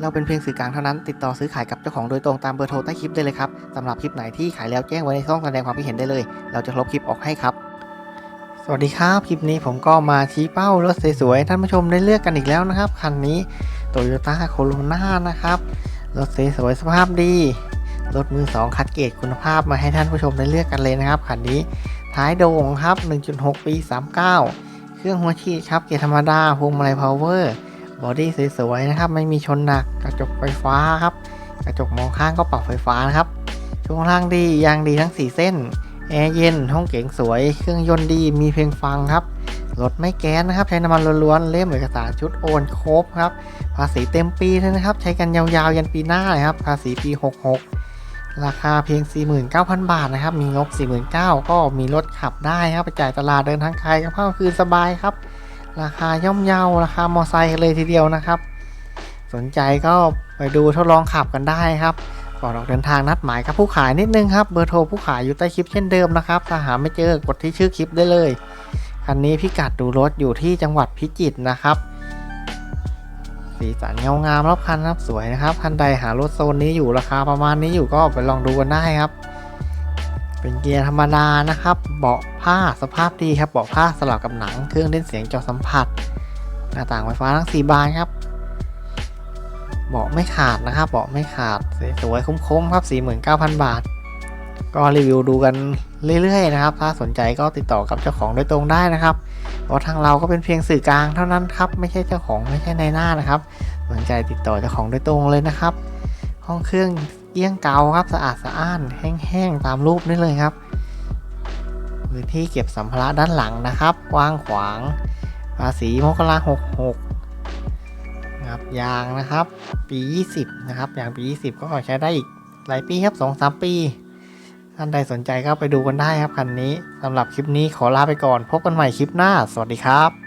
เราเป็นเพียงสื่อกลางเท่านั้น ติดต่อซื้อขายกับเจ้าของโดยตรงตามเบอร์โทรใต้คลิปได้เลยครับสำหรับคลิปไหนที่ขายแล้วแจ้งไว้ในช่องแสดงความคิดเห็นได้เลย เราจะลบคลิปออกให้ครับ สวัสดีครับคลิปนี้ผมก็มาชี้เป้ารถสวยๆท่านผู้ชมได้เลือกกันอีกแล้วนะครับคันนี้ Toyota Corona นะครับรถสวยๆสภาพดีรถมือ 2 คัดเกรดคุณภาพมาให้ท่านผู้ชมได้เลือกกันเลยนะครับคันนี้ท้ายโด่งครับ 1.6 ปี 39 เครื่องหัวฉีดครับเกียร์ธรรมดาพวงมาลัยพาวเวอร์ บอดี้สวยๆนะครับ ไม่มีชนหนักกระจกไฟฟ้าครับ กระจกมองข้างก็ปรับไฟฟ้านะครับ ช่วงล่างดียางดีทั้ง 4 เส้น แอร์เย็น ห้องเก๋งสวย เครื่องยนต์ดี มีเพลงฟังครับ รถไม่แก๊สนะครับ ใช้น้ำมันล้วนๆ เล่มเอกสารชุดโอนครบครับ ภาษีเต็มปีเลยนะครับ ใช้กันยาวๆ ยันปีหน้าเลยครับ ภาษีปี 66 ราคาเพียง 49,000 บาทนะครับ มีงบ 49,000ก็มีรถขับได้ครับ ไปจ่ายตลาดเดินทางไกลกับข้าวคืนสบายครับ ราคาย่อมเยาราคามอไซค์เลยทีเดียวนะครับ สนใจก็ไปดูทดลองขับกันได้ครับก่อนออกเดินทางนัดหมายกับผู้ขายนิดนึงครับเบอร์โทรผู้ขายอยู่ใต้คลิปเช่นเดิมนะครับถ้าหาไม่เจอกดที่ชื่อคลิปได้เลยคันนี้พิกัดดูรถอยู่ที่จังหวัดพิจิตรนะครับสีสันเงางามรอบคันครับสวยนะครับคันใดหารถโซนนี้อยู่ราคาประมาณนี้อยู่ก็ไปลองดูกันได้ครับ เป็นเกียร์ธรรมดานะครับ เบาะผ้าสภาพดีครับ เบาะผ้าสลับกับหนัง เครื่องเล่นเสียงจอสัมผัส หน้าต่างไฟฟ้าทั้ง 4 บานครับ เบาะไม่ขาดนะครับ เบาะไม่ขาดสวยๆคุ้มๆครับ 49,000 บาท ก็รีวิวดูกันเรื่อยๆนะครับ ถ้าสนใจก็ติดต่อกับเจ้าของโดยตรงได้นะครับเพราะทางเราก็เป็นเพียงสื่อกลางเท่านั้นครับ ไม่ใช่เจ้าของไม่ใช่ในหน้านะครับ สนใจติดต่อเจ้าของโดยตรงเลยนะครับ ห้องเครื่อง เอี้ยงเกาครับสะอาดสะอ้านแห้งๆตามรูปนี่เลยครับพื้นที่เก็บสัมภาระด้านหลังนะครับกว้างขวางภาษีมกราหกหกนะครับยางนะครับปี 20 นะครับยางปี 20 ก็ใช้ได้อีกหลายปีครับ2-3 ปีท่านใดสนใจก็ไปดูกันได้ครับคันนี้สำหรับคลิปนี้ขอลาไปก่อน พบกันใหม่คลิปหน้า สวัสดีครับ